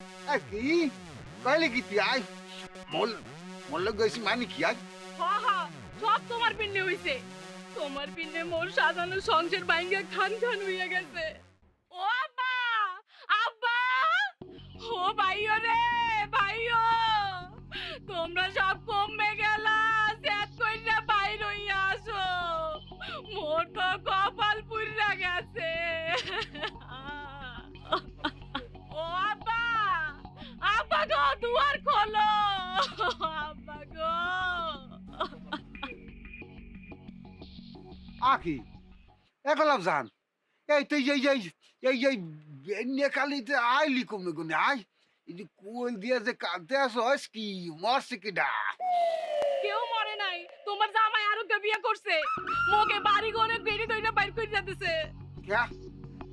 কি? কইলে কি তুই? আয়। মোল মোল গেছি মানে কি? আই হা হা, সব তোমার পিন্নে হইছে। তোমার পিন্নে মোর সাজানো সংসার ভাঙ্গা খান খান হইয়া গেছে। ও আব্বা! আব্বা! ও ভাইও রে, ভাইও! তোমরা দুয়ার খোলো। আব্বা গো। আকি একলাম জান এই তুই এই এই এই এই নেকালিতে আইলি কমে গুনে আয়। এই যে কোল দিয়ে যে কাঁদতে আসস কি মরছে কি ডা কেউ মরে নাই তোমার জামাই আরও কে বিয়ে করছে? মোকে বাড়ি গনে গেড়ি দইনা বাইর করে যাতেছে ক্যা?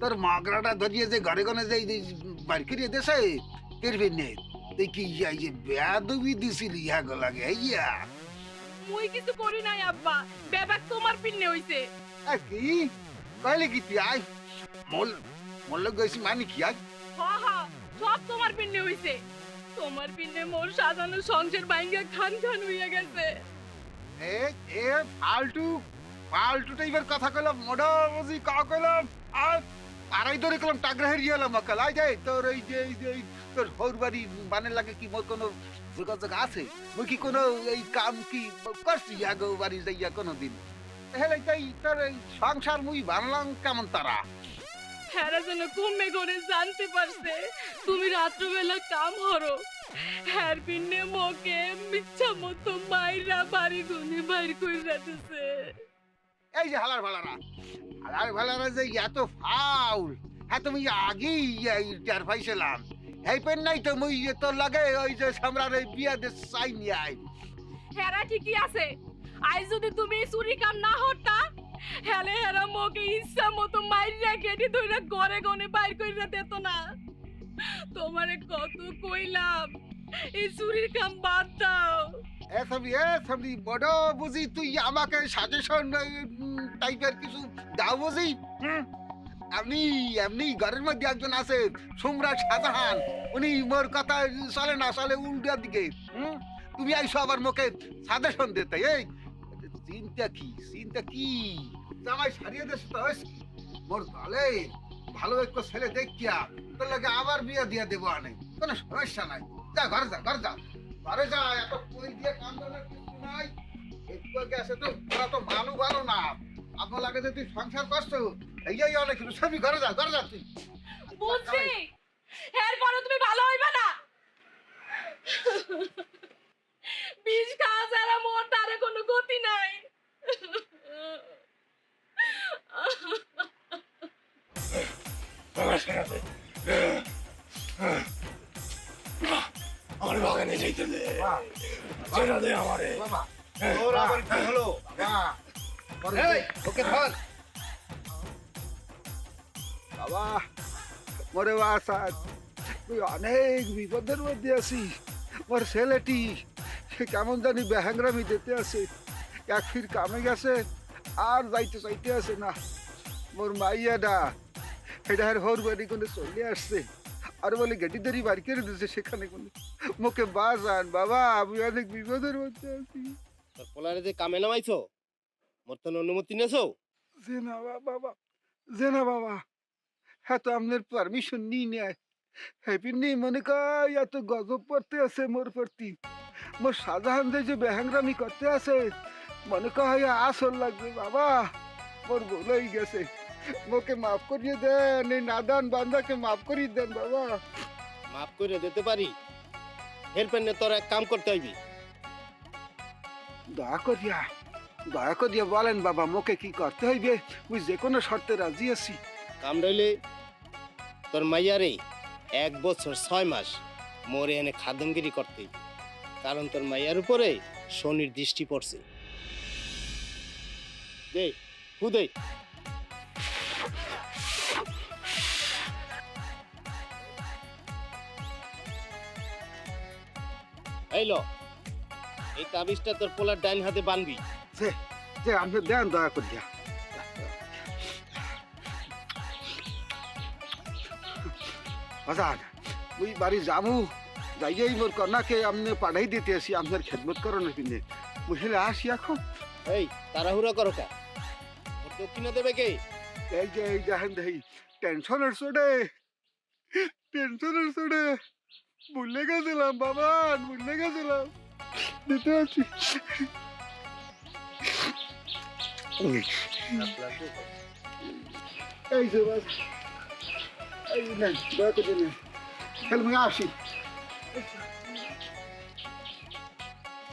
তোর মাগরাটা ধরিয়ে যে ঘরে গনে যে বাড়ি করিয়ে দেশে করবে নে তুই কি যে বেয়াদবি দিছিলি ইয়া লাগে ইয়া। মুই কিছু করি নাই আব্বা। বেবাক তোমার পিন্নে হইছে। কি? কইলে কি তুই আয়। মোল মোল গেছি মানে কি আয়? হা হা সব তোমার পিন্নে হইছে। তোমার পিন্নে মোর সাজানো সংসার ভাঙ্গা খান খান হইয়া গেছে। এ এ ফালতু ফালতু টাইপের কথা কইলাম মোডা বুঝি কা কইলাম আর আড়াই ধরে কইলাম টাগরা হেরিয়ে এলাম মকাল আই যাই তোর এই যে এই যে। তোর হৌর বাড়ি বানের লাগে কি মোর কোনো যোগাযোগ আছে? মুই কি কোনো এই কাম কি করছি আগো বাড়ি যাইয়া কোনো দিন হেলে তাই তোর এই সংসার মুই বানলাম কেমন তারা? হেরা যেন কমে করে জানতে পারছে তুমি রাত্রবেলা কাম হরো। হ্যার পিন্নে মোকে মিচ্ছা মতো মাইরা বাড়ি গুনে বাইর করে যাতেছে এই যে হালার ভালারা হালার ভালারা যে এত ফাউল। হ্যাঁ তুমি আগেই টের পাইছিলাম। এই নাই তো মুই তোর লাগে ওই যে সামরার এই বিয়া দে চাই নিয়ে আই হেরা ঠিকই আছে। আজ যদি তুমি চুরি কাম না হতা হেলে হেরা মোকে ইচ্ছা মতো মাইরা কেটে ধইরা ঘরে গনে বাইর কইরা দিত না। তোমারে কত কইলাম এই চুরির কাম বাদ দাও। এ সবই এ সবই বড় বুঝি তুই আমাকে সাজেশন টাইপের কিছু দাও বুঝি? হুম? এমনি এমনি ঘরের মধ্যে একজন আছে সম্রাট শাহজাহান। উনি মোর কথা চলে না, চলে উল্টার দিকে। হুম? তুমি আইসো আবার মুখে সাজেশন দিতে, এই। চিন্তা কি চিন্তা কি? জামাই সারিয়ে দেশ তো মোর দলে ভালো একটা ছেলে দেখিয়া তোর লাগে আবার বিয়ে দিয়ে দেবো আনে। কোনো সমস্যা নাই। যা, ঘরে যা ঘরে যা। ঘরে যা, এত কই দিয়ে কাম করার কিছু নাই। একটু আগে আসে তো তোরা তো মানু ভালো না। আপনার লাগে যে তুই সংসার করছ এই অনেক কিছু। সবই ঘরে যা ঘরে যা তুই। বুঝছি এরপরে তুমি ভালো হইবে না? বিষ খাওয়া ছাড়া মোর তারে কোনো গতি নাই। আমার বাগানে যাইতে দে। ছেড়ে দে আমারে। বাবা। আবার কি হলো? ওকে ধর বাবা মরে বাসা তুই অনেক বিপদের মধ্যে আছি মোর ছেলেটি সে কেমন জানি বেহাংরামি যেতে আছে এক ফির কামে গেছে আর যাইতে চাইতে আছে না। মোর মাইয়াডা এটা আর হোর বাড়ি কোনো চলে আসছে। আর বলে গেটি ধরি বাড়ি করে দিচ্ছে সেখানে কোনো মুখে বাজান বাবা আমি অনেক বিপদের মধ্যে আছি। তোর পোলারে যে কামে নামাইছো মোর তো অনুমতি নেছো যে না বা- বাবা যে না বাবা। হ্যাঁ তো আপনার পারমিশন নিই নেয় হ্যাপি নেই মনে কয় এত গজব পড়তে আছে মোর প্রতি। মোর সাধারণ যে বেহাংরামি করতে আছে মনে কয় আসল লাগবে বাবা মোর বলেই গেছে। মোকে মাফ করিয়ে দেন এই নাদান বান্দাকে মাফ করিয়ে দেন বাবা। মাফ করে দিতে পারি? হেল্পের নে তোর এক কাম করতে হইবি। দয়া করিয়া দয়া করিয়া বলেন বাবা মোকে কি করতে হইবে? মুই যে কোনো শর্তে রাজি আছি। কাম রইলে তোর মাইয়ারে এক বছর ছয় মাস মোরে এনে খাদমগিরি করতে। কারণ তোর মাইয়ার উপরে শনির দৃষ্টি পড়ছে। দে এই তাবিজটা তোর পোলার ডাইন হাতে বানবি। যে দেন দয়া করিয়া। বাজান মুই বাড়ি যামু যাইয়েই মোর কন্যাকে আপনি পাঠাই দিতে আসি আপনার খেদমত করানোর জন্য বুঝলে আসি এখন। এই তাড়াহুড়া করো কা। দক্ষিণা দেবে কে? এই যে এই দেখেন দেখি টেনশনের চোটে টেনশনের চোটে ভুলে গেছিলাম বাবা ভুলে গেছিলাম। দিতে আছি এই যে বাস। এই নেন দয়া করে নেন। তাহলে আমি আসি।